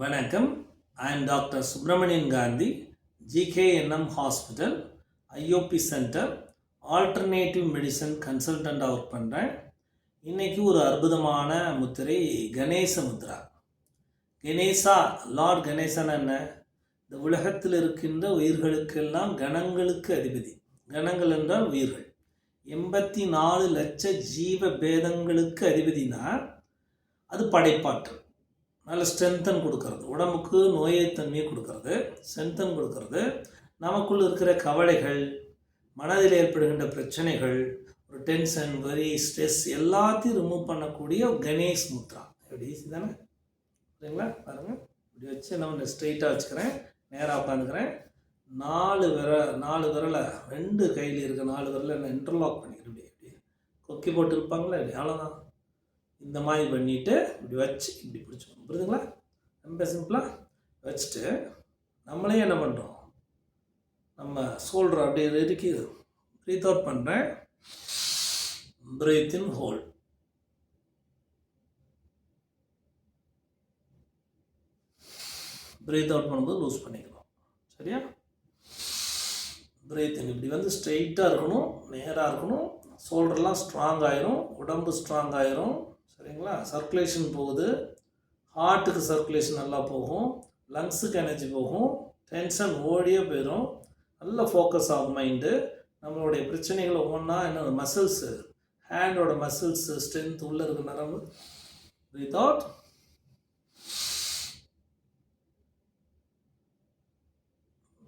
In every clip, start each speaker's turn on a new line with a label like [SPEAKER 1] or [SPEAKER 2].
[SPEAKER 1] வணக்கம். I am doctor Subramanian Gandhi GKNM hospital IOP centre alternative medicine கன்சல்டண்ட்டாக work பண்ணுறேன் இன்றைக்கி ஒரு அற்புதமான முத்திரை கணேச முத்ரா கணேசா லார்ட் கணேசன் என்ன? இந்த உலகத்தில் இருக்கின்ற உயிர்களுக்கெல்லாம் கணங்களுக்கு அதிபதி. கணங்கள் என்றால் உயிர்கள். எண்பத்தி நாலு லட்ச ஜீவ பேதங்களுக்கு அதிபதினா அது படைப்பாற்றல். நல்ல ஸ்ட்ரென்த்தன் கொடுக்கறது. உடம்புக்கு நோயைத்தன்மையை கொடுக்கறது. ஸ்ட்ரென்த்தன் கொடுக்கறது. நமக்குள் இருக்கிற கவலைகள் மனதில் ஏற்படுகின்ற பிரச்சனைகள் ஒரு டென்ஷன் வரி ஸ்ட்ரெஸ் எல்லாத்தையும் ரிமூவ் பண்ணக்கூடிய கணேஷ் முத்ரா. எப்படி? ஈஸி தானே? சரிங்களா பாருங்கள் இப்படி வச்சு நான் ஒன்று ஸ்ட்ரெயிட்டாக வச்சுக்கிறேன். நேராக உட்காந்துக்கிறேன் நாலு விர நாலு விரலை ரெண்டு கையில் இருக்க நாலு விரலை நான் இன்டர்லாக் பண்ணிக்கிறேன். இப்படி இப்படி. கொக்கி போட்டு இருப்பாங்களே? இப்படி. அவ்வளோதான் இந்த மாதிரி பண்ணிவிட்டு இப்படி வச்சு இப்படி பிடிச்சிக்கணும். புரியுதுங்களா? ரொம்ப சிம்பிளாக வச்சுட்டு நம்மளே என்ன பண்ணுறோம் நம்ம சோல்டர் அப்படியே இறுக்கி ப்ரீத் அவுட் பண்ணுறேன் breathe in hold breathe out பண்ணும்போது லூஸ் பண்ணிக்கணும். சரியா? பிரீத் இன் இப்படி வந்து ஸ்ட்ரெயிட்டாக இருக்கணும் நேராக இருக்கணும். ஷோல்டர்லாம் ஸ்ட்ராங் ஆயிரும் உடம்பு ஸ்ட்ராங் ஆயிரும். சரிங்களா? சர்க்குலேஷன் போகுது. ஹார்ட்டுக்கு சர்க்குலேஷன் நல்லா போகும். லங்ஸுக்கு எனர்ஜி போகும். டென்ஷன் ஓடியே போயிடும் நல்ல ஃபோக்கஸ் ஆகும் மைண்டு நம்மளுடைய பிரச்சனைகள் ஒவ்வொன்றா என்ன மசில்ஸு ஹேண்டோட மசில்ஸு ஸ்ட்ரென்த் உள்ளே இருக்க நரம்பு வித்தவுட்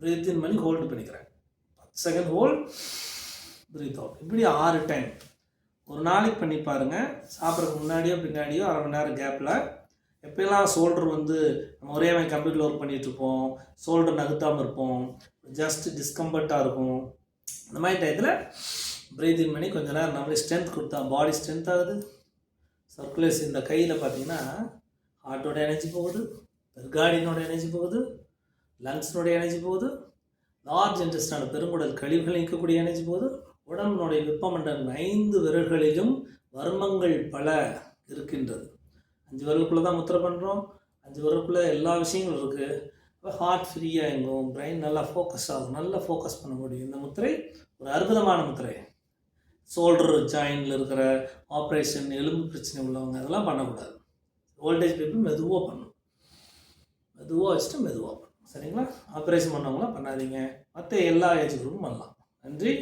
[SPEAKER 1] பிரீத் இன் பண்ணி ஹோல்டு பண்ணிக்கிறேன். பத்து செகண்ட் ஹோல்ட் பிரீத் அவுட் இப்படி ஆறு டைம் ஒரு நாளைக்கு பண்ணி பாருங்கள் சாப்பிட்றதுக்கு முன்னாடியோ பின்னாடியோ அரை மணி நேரம் கேப்பில் எப்பயெல்லாம் ஷோல்டர் வந்து நம்ம ஒரே மாதிரி கம்ப்யூட்டர் ஒர்க் பண்ணிகிட்ருப்போம் சோல்டர் ஷோல்டர் நகுத்தாமல் இருப்போம் ஜஸ்ட் டிஸ்கம்ஃபர்ட்டாக இருக்கும். இந்த மாதிரி டயத்தில் பிரீத் பண்ணி கொஞ்சம் நேரம் நம்மளே ஸ்ட்ரென்த் கொடுத்தா பாடி ஸ்ட்ரென்த் ஆகுது. சர்க்குலேஷன் இந்த கையில் பார்த்தீங்கன்னா ஹார்ட்டோட எனர்ஜி போகுது பெர்கார்டினோட எனர்ஜி போகுது லங்ஸினுடைய எனர்ஜி போகுது லார்ஜ் இன்ட்ரெஸ்டான பெருங்குடல் கழிவுகள் நீக்கக்கூடிய எனர்ஜி போகுது. உடம்பினுடைய வெப்பமண்டலம் ஐந்து விரல்களிலும் வர்மங்கள் பல இருக்கின்றது. அஞ்சு விரலுக்குள்ளே தான் முத்திரை பண்ணுறோம் அஞ்சு விரலுக்குள்ளே எல்லா விஷயங்களும் இருக்குது இப்போ ஹார்ட் ஃப்ரீயாக எங்கும் பிரெயின் நல்லா ஃபோக்கஸ் ஆகும். நல்லா ஃபோக்கஸ் பண்ண முடியும். இந்த முத்திரை ஒரு அற்புதமான முத்திரை. ஷோல்டர் ஜாயின்ல இருக்கிற ஆப்ரேஷன் எலும்பு பிரச்சனை உள்ளவங்க அதெல்லாம் பண்ணக்கூடாது. ஓல்டேஜ் பீப்புள் மெதுவாக பண்ணணும் மெதுவாக வச்சுட்டு மெதுவாக பண்ணணும் சரிங்களா? ஆப்ரேஷன் பண்ணவங்களாம் பண்ணாதீங்க. மற்ற எல்லா ஏஜ் குரூப்பும் பண்ணலாம். நன்றி.